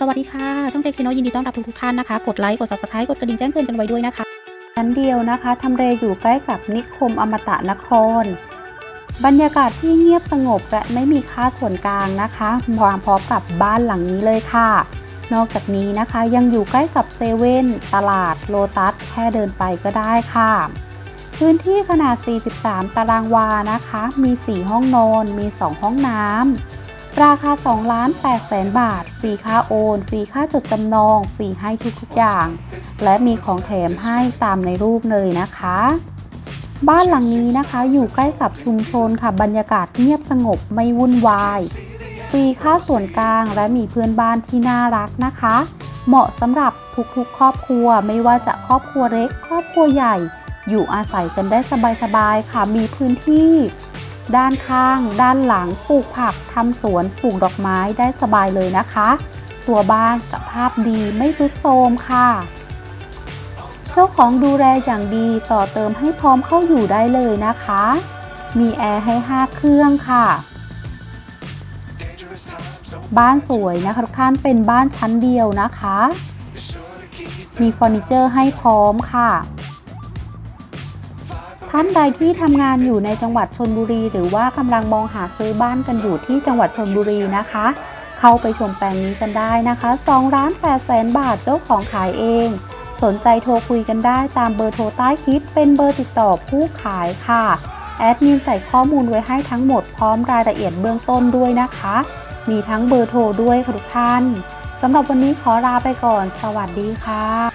สวัสดีค่ะ ช่องเจคโนยินดีต้อนรับทุกทุกท่านนะคะ กดไลค์ กด subscribe กดกระดิ่งแจ้งเตือนกันไว้ด้วยนะคะชั้นเดียวนะคะทำเลอยู่ใกล้กับนิคมอมตะนคร บรรยากาศที่เงียบสงบและไม่มีค่าส่วนกลางนะคะมาพร้อมกับบ้านหลังนี้เลยค่ะ นอกจากนี้นะคะยังอยู่ใกล้กับเซเว่นตลาดโลตัสแค่เดินไปก็ได้ค่ะ พื้นที่ขนาด 43 ตารางวานะคะ มี 4 ห้องนอน มี 2 ห้องน้ำ ราคา2ล้าน8แสนบาท ฟรีค่าโอน ฟรีค่าจดจำนอง ฟรีให้ทุกๆอย่าง และมีของแถมให้ตามในรูปเลยนะคะ บ้านหลังนี้นะคะ อยู่ใกล้กับชุมชนค่ะ บรรยากาศเงียบสงบไม่วุ่นวาย ฟรีค่าส่วนกลางและมีเพื่อนบ้านที่น่ารักนะคะ เหมาะสำหรับทุกๆ ครอบครัว ไม่ว่าจะครอบครัวเล็ก ครอบครัวใหญ่ อยู่อาศัยกันได้สบายๆ ค่ะ มีพื้นที่ ด้านข้าง ด้านหลังปลูกผักทำสวนปลูกดอกไม้ได้สบายเลยนะคะ ตัวบ้านสภาพดีไม่ทรุดโทรมค่ะ เจ้าของดูแลอย่างดีต่อเติมให้พร้อมเข้าอยู่ได้เลยนะคะ มีแอร์ให้ 5 เครื่องค่ะบ้านสวยนะคะทุกท่านเป็นบ้านชั้นเดียวนะคะ มีเฟอร์นิเจอร์ให้พร้อมค่ะ ท่านใดที่ทำงานอยู่ในจังหวัดชนบุรี หรือว่ากำลังมองหาซื้อบ้านกันอยู่ที่จังหวัดชนบุรีนะคะ เข้าไปชมแปลงนี้กันได้นะคะ2ล้าน8แสนบาทเจ้าของขายเอง สนใจโทรคุยกันได้ตามเบอร์โทรใต้คลิปเป็นเบอร์ติดต่อผู้ขายค่ะแอดมินใส่ข้อมูลไว้ให้ทั้งหมดพร้อมรายละเอียดเบื้องต้นด้วยนะคะ มีทั้งเบอร์โทรด้วยค่ะทุกท่านสำหรับวันนี้ขอลาไปก่อน สวัสดีค่ะ